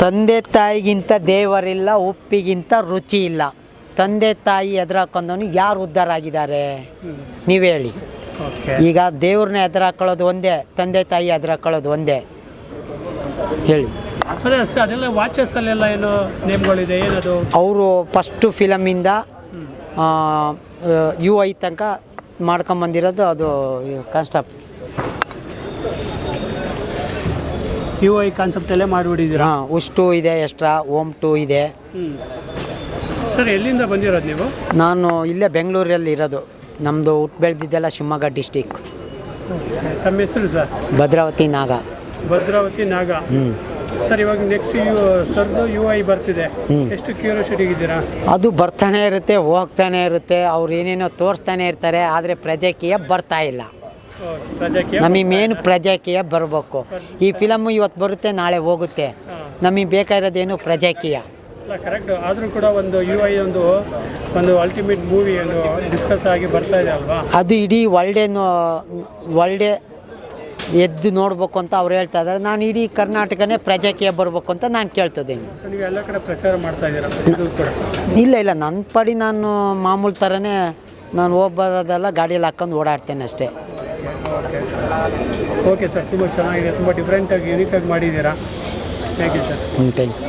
ತಂದೆ ತಾಯಿಗಿಂತ ದೇವರಿಲ್ಲ ಉಪ್ಪಿಗಿಂತ ರುಚಿ ಇಲ್ಲ. ತಂದೆ ತಾಯಿ ಎದುರಾಕೊಂಡವನು ಯಾರು ಉದ್ಧಾರ ಆಗಿದ್ದಾರೆ? ನೀವು ಹೇಳಿ. ಈಗ ದೇವ್ರನ್ನ ಎದುರಾಕೊಳ್ಳೋದು ಒಂದೇ ತಂದೆ ತಾಯಿ ಎದುರಾಕೊಳ್ಳೋದು ಒಂದೇ. ಹೇಳಿ. ಅದೆಲ್ಲ ಏನು ನೇಮ್ಗಳಿದೆ ಏನದು? ಅವರು ಫಸ್ಟು ಫಿಲಮಿಂದ ಯು ಐ ತನಕ ಮಾಡ್ಕೊಂಬಂದಿರೋದು ಅದು ಕಾನ್ಸ್ಟಾಪ್ ಯು ಐ ಕಾನ್ಸೆಪ್ಟಲ್ಲೇ ಮಾಡಿಬಿಟ್ಟಿದ್ದೀರಾ? ಹಾಂ ಉಷ್ಟು ಇದೆ ಎಕ್ಸ್ಟ್ರಾ ಓಮ್ ಟು ಇದೆ. ಹ್ಞೂ ಸರ್ ಎಲ್ಲಿಂದ ಬಂದಿರೋದು ನೀವು? ನಾನು ಇಲ್ಲೇ ಬೆಂಗಳೂರಲ್ಲಿ ಇರೋದು. ನಮ್ಮದು ಹುಟ್ಟು ಬೆಳೆದಿದ್ದೆಲ್ಲ ಶಿವಮೊಗ್ಗ ಡಿಸ್ಟಿಕ್ ತಮ್ಮ ಹೆಸರು ಸರ್? ಭದ್ರಾವತಿ ನಾಗ. ಭದ್ರಾವತಿ ನಾಗ. ಹ್ಞೂ ಸರ್ ಇವಾಗ ನೆಕ್ಸ್ಟ್ ಯು ಸರ್ದು ಯು ಐ ಬರ್ತಿದೆ. ಎಷ್ಟು ಎಷ್ಟು ಕ್ಯೂರಿಯಾಸಿಟಿಗಿದ್ದೀರಾ ಅದು ಬರ್ತಾನೆ ಇರುತ್ತೆ ಹೋಗ್ತಾನೆ ಇರುತ್ತೆ ಅವ್ರು ಏನೇನೋ ತೋರಿಸ್ತಾನೆ ಇರ್ತಾರೆ ಆದರೆ ಪ್ರಜೆಕೀಯ ಬರ್ತಾ ಇಲ್ಲ. ನಮಗೆ ಮೇನ್ ಪ್ರಜಾಕೀಯ ಬರಬೇಕು. ಈ ಫಿಲಮ್ಮು ಇವತ್ತು ಬರುತ್ತೆ ನಾಳೆ ಹೋಗುತ್ತೆ. ನಮಗೆ ಬೇಕಾಗಿರೋದೇನು ಪ್ರಜಾಕೀಯ? ಕರೆಕ್ಟ್ ಆದರೂ ಕೂಡ ಒಂದು ಯು ಐ ಒಂದು ಒಂದು ಅಲ್ಟಿಮೇಟ್ ಮೂವಿ ಒಂದು ಡಿಸ್ಕಸ್ ಆಗಿ ಬರ್ತಾ ಇದೆ ಅಲ್ವಾ? ಅದು ಇಡೀ ವರ್ಲ್ಡೇ ವರ್ಲ್ಡೇ ಎದ್ದು ನೋಡ್ಬೇಕು ಅಂತ ಅವ್ರು ಹೇಳ್ತಾ ಇದ್ದಾರೆ ನಾನು ಇಡೀ ಕರ್ನಾಟಕನೇ ಪ್ರಜಾಕೀಯ ಬರಬೇಕು ಅಂತ ನಾನು ಕೇಳ್ತಿದ್ದೀನಿ. ನೀವು ಎಲ್ಲ ಕಡೆ ಪ್ರಚಾರ ಮಾಡ್ತಾ ಇದ್ದೀರಾ? ಇಲ್ಲ ಇಲ್ಲ. ನನ್ನ ಪಡಿ ನಾನು ಮಾಮೂಲು ಥರನೇ ನಾನು ಹೋಗಿ ಬರೋದೆಲ್ಲ ಗಾಡಿಯಲ್ಲಿ ಹಾಕೊಂಡು ಓಡಾಡ್ತೇನೆ ಅಷ್ಟೇ. ಓಕೆ ಸರ್ ತುಂಬ ಚೆನ್ನಾಗಿದೆ. ತುಂಬ ಡಿಫ್ರೆಂಟಾಗಿ ಯೂನಿಕಾಗಿ ಮಾಡಿದ್ದೀರಾ? ಥ್ಯಾಂಕ್ ಯು ಸರ್ ಹ್ಞೂ ಥ್ಯಾಂಕ್ಸ್